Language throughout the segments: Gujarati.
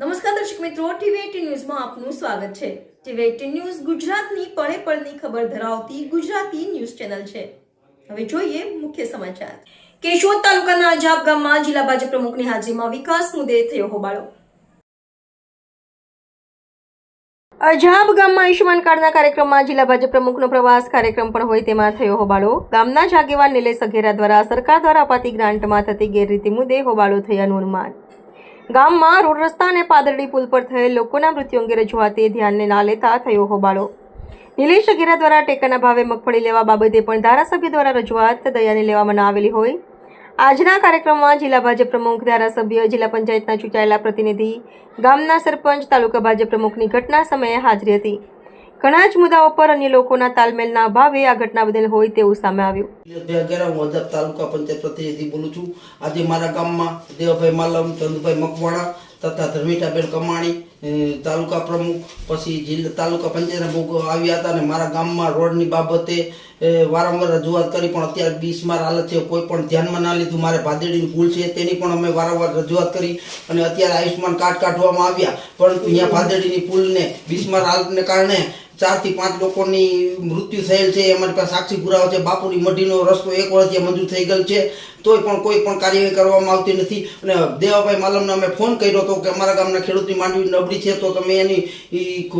નમસ્કાર દર્શક મિત્રો ટીવી ન્યૂઝમાં આપનું સ્વાગત છે. ટીવી ન્યૂઝ ગુજરાતની પળે પળની ખબર ધરાવતી ગુજરાતી ન્યૂઝ ચેનલ છે. હવે જોઈએ મુખ્ય સમાચાર. કેશોદ તાલુકાના અજાબ ગામમાં જિલ્લા ભાજપ પ્રમુખની હાજરીમાં વિકાસ મુદ્દે થયો હોબાળો. અજાબ ગામમાં આયુષ્યમાન કાર્ડના કાર્યક્રમમાં જિલ્લા ભાજપ પ્રમુખનો પ્રવાસ કાર્યક્રમ પણ હોય તેમાં થયો હોબાળો. ગામના જ આગેવાન નિલેશ અઘેરા દ્વારા સરકાર દ્વારા અપાતી ગ્રાન્ટમાં થતી ગેરરીતિ મુદ્દે હોબાળો થયાનું અનુમાન ગામમાં રોડ રસ્તા અને પાદરડી પુલ પર થયેલ લોકોના મૃત્યુ અંગે રજૂઆતે ધ્યાનને ના લેતા થયો હોબાળો. નિલેશ અઘેરા દ્વારા ટેકાના ભાવે મગફળી લેવા બાબતે પણ ધારાસભ્ય દ્વારા રજૂઆત દયાને લેવામાં આવેલી હોય. આજના કાર્યક્રમમાં જિલ્લા ભાજપ પ્રમુખ, ધારાસભ્ય, જિલ્લા પંચાયતના ચૂંટાયેલા પ્રતિનિધિ, ગામના સરપંચ, તાલુકા ભાજપ પ્રમુખની ઘટના સમયે હાજરી હતી. ઘણા જ મુદ્દાઓ પર અન્ય લોકોના તાલમેલના અભાવે આ ઘટના બદલ હોય તેવું સામે આવ્યું. અગિયાર હું અજાબ તાલુકા પંચાયત પ્રતિનિધિ બોલું છું. આજે મારા ગામમાં દેવભાઈ માલમ ચંદુભાઈ મકવાણા તથા ધર્મિતાબેન કમાણી તાલુકા પ્રમુખ, પછી જિલ્લા તાલુકા પંચાયતના પ્રમુખ આવ્યા હતા અને મારા ગામમાં રોડની બાબતે વારંવાર રજૂઆત કરી, પણ અત્યારે બીસમાર હાલત છે. કોઈ પણ ધ્યાનમાં ના લીધું. મારે ભાદેડીની પુલ છે, તેની પણ અમે વારંવાર રજૂઆત કરી અને અત્યારે આયુષ્યમાન કાર્ડ કાઢવામાં આવ્યા. પરંતુ અહીંયા ભાદેડીની પુલને બીસમાર હાલતને કારણે ચારથી પાંચ લોકોની મૃત્યુ થયેલ છે, અમારી પાસે સાક્ષી પુરાવા છે, બાપુની મઢીનો રસ્તો એક વર્ષથી મંજૂર થઈ ગયેલ છે, તોય પણ કોઈ પણ કાર્યવાહી કરવામાં આવતી નથી. અને દેવાભાઈ માલમને અમે ફોન કર્યો હતો કે અમારા ગામના ખેડૂતની માંડવી નબળી છે, તો તમે એની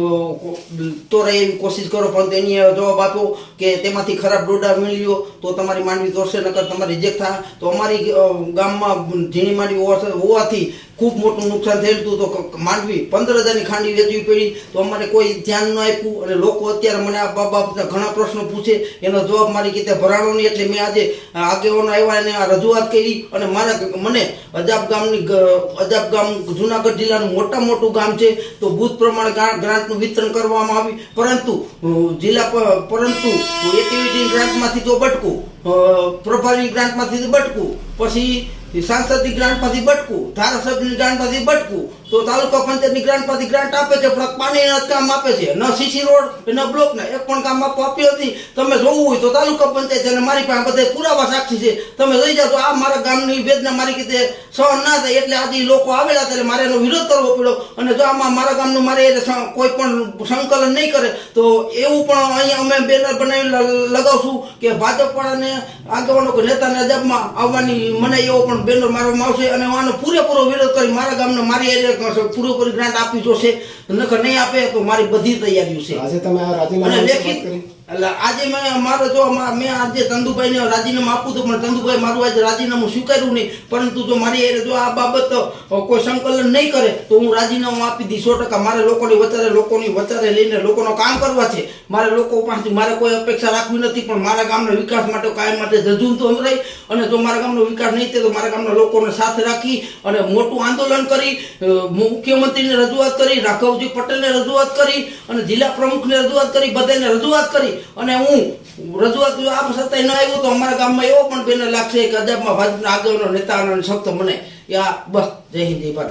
તોરાય એવી કોશિશ કરો, પણ તેની જવાબ આપ્યો કે તેમાંથી ખરાબ ડોડા મેળવ્યો તો તમારી માંડવી તોડશે, નકર તમારી રિજેક્ટ થાય. તો અમારી ગામમાં ઝીણી માંડવી હોવા- હોવાથી ખૂબ મોટું નુકસાન થયેલું હતું તો માંડવી પંદર હજારની ખાંડી વેચવી પડી. તો અમારે કોઈ ધ્યાન ન આપ્યું અને લોકો અત્યારે મને આ બાબતના ઘણા પ્રશ્નો પૂછે. એનો જવાબ મારી કીધે, ભરાણો નહીં. એટલે મેં આજે આગેવાનો આવ્યા અને આ રજૂઆત કરી અને મારા મને અજાબ ગામની અજાબ ગામ જુનાગઢ જિલ્લાનું મોટા મોટું ગામ છે. તો બુથ પ્રમાણે ગ્રા- ગ્રાન્ટનું વિતરણ કરવામાં આવ્યું. પરંતુ જિલ્લા પરંતુ એક્ટિવિટી ગ્રાન્ટમાંથી તો બટકું પ્રભારી ગ્રાન્ટમાંથી બટકું. પછી સાંસદની ગ્રાન્ટમાંથી બટકું, ધારાસભ્યની ગ્રાન્ટમાંથી બટકું, તો તાલુકા પંચાયતની ગ્રાન્ટમાંથી ગ્રાન્ટ આપે છે, પણ પાણીના કામ આપે છે. ન સીસી રોડ, ન બ્લોક ને, એક પણ કામ આપવા આપ્યું નથી તમે જોવું હોય તો તાલુકા પંચાયત અને મારી પાસે બધા પુરાવા સાક્ષી છે. તમે લઈ જાઓ તો આ મારા ગામની વેદના મારી રીતે સહન ના થાય, એટલે આજે લોકો આવેલા ત્યારે મારે એનો વિરોધ કરવો પડ્યો. અને જો આમાં મારા ગામનું મારે કોઈ પણ સંકલન નહીં કરે, તો એવું પણ અહીંયા અમે બેનર બનાવી લગાવશું કે ભાજપ વાળાને આગેવાનો નેતાને અદબમાં આવવાની મને એવો પણ બેનર મારવામાં આવશે અને હું આનો પૂરેપૂરો વિરોધ કરી મારા ગામને મારી એરિયા પૂરેપૂરી ગ્રાન્ટ આપવી જોશે નકર નહીં આપે તો મારી બધી તૈયારીઓ છે. આજે તમે અને લેખિત એટલે આજે મેં મારો જો મા- આજે ચંદુભાઈને રાજીનામું આપું તો પણ તંદુભાઈ મારું આજે રાજીનામું સ્વીકાર્યું નહીં પરંતુ જો મારી એ જો આ બાબત કોઈ સંકલન નહીં કરે તો હું રાજીનામું આપી દઈશ સો ટકા. મારે લોકોની વચારે લોકોની વચારે લઈને લોકોનો કામ કરવા છે. મારે લોકો પાસેથી મારે કોઈ અપેક્ષા રાખવી નથી પણ મારા ગામના વિકાસ માટે કાયમ માટે જજુમતું રહી અને જો મારા ગામનો વિકાસ નહીં થાય તો મારા ગામના લોકોને સાથે રાખી અને મોટું આંદોલન કરી મુખ્યમંત્રીને રજૂઆત કરી, રાઘવજી પટેલને રજૂઆત કરી અને જિલ્લા પ્રમુખને રજૂઆત કરી, બધાને રજૂઆત કરી. અને હું રજૂઆત આમ છતાંય ન આવ્યો તો અમારા ગામમાં એવો પણ બેનર લાગશે કે અજાબમાં ભાજપના આગળનો નેતા અને શબ્દ મને. યા, બસ, જય હિન્દ, જય ભારત.